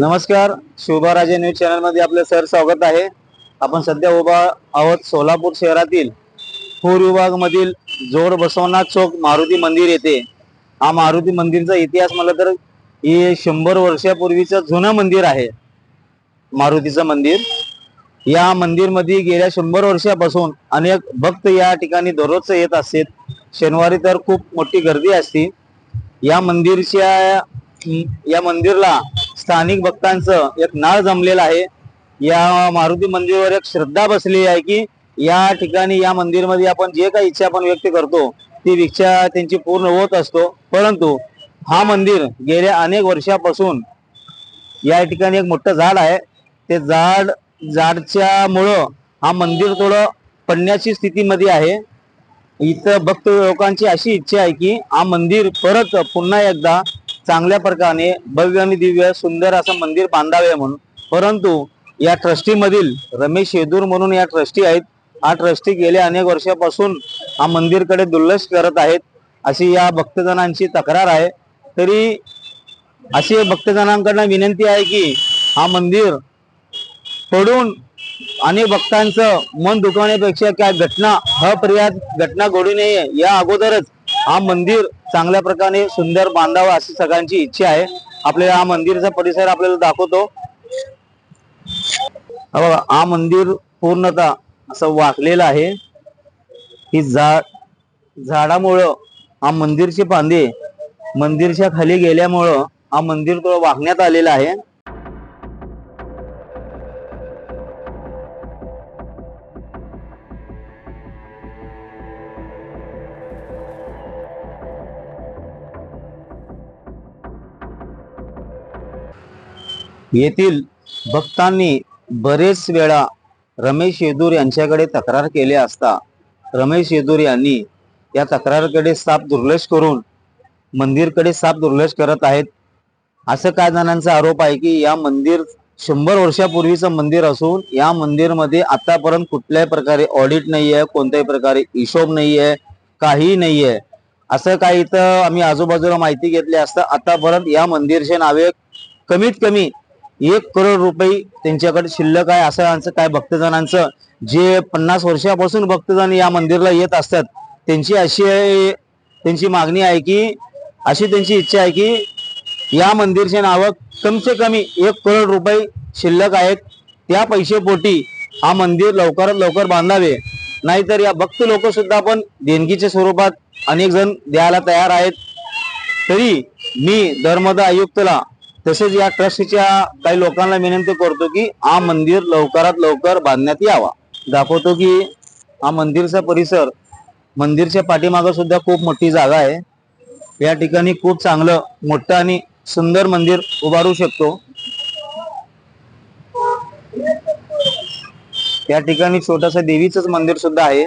नमस्कार शिवबाराजे न्यूज चॅनलमध्ये सर स्वागत आहे. आपण सध्या उभा आहोत सोलापूर शहरातील पूर विभाग मधील जोड बसवनाथ चौक मारुती मंदिर येथे. हा मारुती मंदिरचा इतिहास म्हटलं तर हे शंभर वर्षापूर्वीचं जुनं मंदिर आहे. मारुतीचं मंदिर. या मंदिरमध्ये गेल्या शंभर वर्षापासून अनेक भक्त या ठिकाणी दररोज येत असतात. शनिवारी तर खूप मोठी गर्दी असते. या मंदिरच्या या मंदिरला स्थानिक भक्तांचं एक नाळ जमलेलं आहे. या मारुती मंदिरावर एक श्रद्धा बसलेली आहे की या ठिकाणी या मंदिरमध्ये आपण जे काही इच्छा आपण व्यक्त करतो ती इच्छा त्यांची पूर्ण होत असतो. परंतु हा मंदिर गेल्या अनेक वर्षापासून या ठिकाणी एक मोठं झाड आहे. ते झाड झाडच्या मुळं हा मंदिर थोडं पडण्याची स्थितीमध्ये आहे. इथं भक्त लोकांची अशी इच्छा आहे की हा मंदिर परत पुन्हा एकदा चांगल्या प्रकारे भव्य आणि दिव्य सुंदर असं मंदिर बांधावे म्हणून. परंतु या ट्रस्टीमधील रमेश येदूर म्हणून या ट्रस्टी आहेत. हा ट्रस्टी गेल्या अनेक वर्षापासून हा मंदिरकडे दुर्लक्ष करत आहेत. अशी या भक्तजनांची तक्रार आहे. तरी अशी भक्तजनांकडनं विनंती आहे की हा मंदिर पडून अनेक भक्तांचं मन दुखवण्यापेक्षा काय घटना अप्रियात घटना घडू नये या अगोदरच हा मंदिर चांगल्या प्रकारे सुंदर बांधावा अशी सगळ्यांची इच्छा आहे. आपल्याला हा मंदिरचा परिसर आपल्याला दाखवतो. हा बघा हा मंदिर पूर्णतः असं वाकलेलं आहे. ही झाड झाडामुळं हा मंदिरची पांदे मंदिरच्या खाली गेल्यामुळं हा मंदिर थोडं वाकण्यात आलेलं आहे. येथील भक्तांनी बरेच वेळा रमेश येदूर यांच्याकडे तक्रार केली असता रमेश येदूर यांनी या तक्रारकडे साफ दुर्लक्ष करून मंदिरकडे साफ दुर्लक्ष करत आहेत. असं काय जणांचा आरोप आहे की या मंदिर शंभर वर्षापूर्वीचं मंदिर असून या मंदिरमध्ये आतापर्यंत कुठल्याही प्रकारे ऑडिट नाही आहे कोणत्याही प्रकारे हिशोब नाही आहे काही नाही आहे असं काही तर आम्ही आजूबाजूला माहिती घेतली असता आतापर्यंत या मंदिरचे नावे कमीत कमी एक करोड रुपये त्यांच्याकडे शिल्लक आहे असं आमचं काय भक्तजनांचं जे पन्नास वर्षापासून भक्तजन या मंदिरला येत असतात त्यांची अशी आहे- त्यांची मागणी आहे की अशी त्यांची इच्छा आहे की या मंदिरचे नावं कमसे कमी एक करोड रुपये शिल्लक आहेत. त्या पैसेपोटी हा मंदिर लवकरात लवकर बांधावे. नाहीतर या भक्त लोक सुद्धा पण देणगीच्या स्वरूपात अनेक जण द्यायला तयार आहेत. तरी मी धर्मदा आयुक्तला तसेच या ट्रस्टच्या काही लोकांना विनंती करतो की हा मंदिर लवकरात लवकर बांधण्यात यावा. दाखवतो की हा मंदिरचा परिसर मंदिरच्या पाठीमागं सुद्धा खूप मोठी जागा आहे. या ठिकाणी खूप चांगलं मोठं आणि सुंदर मंदिर उभारू शकतो. या ठिकाणी छोटस देवीच मंदिर सुद्धा आहे.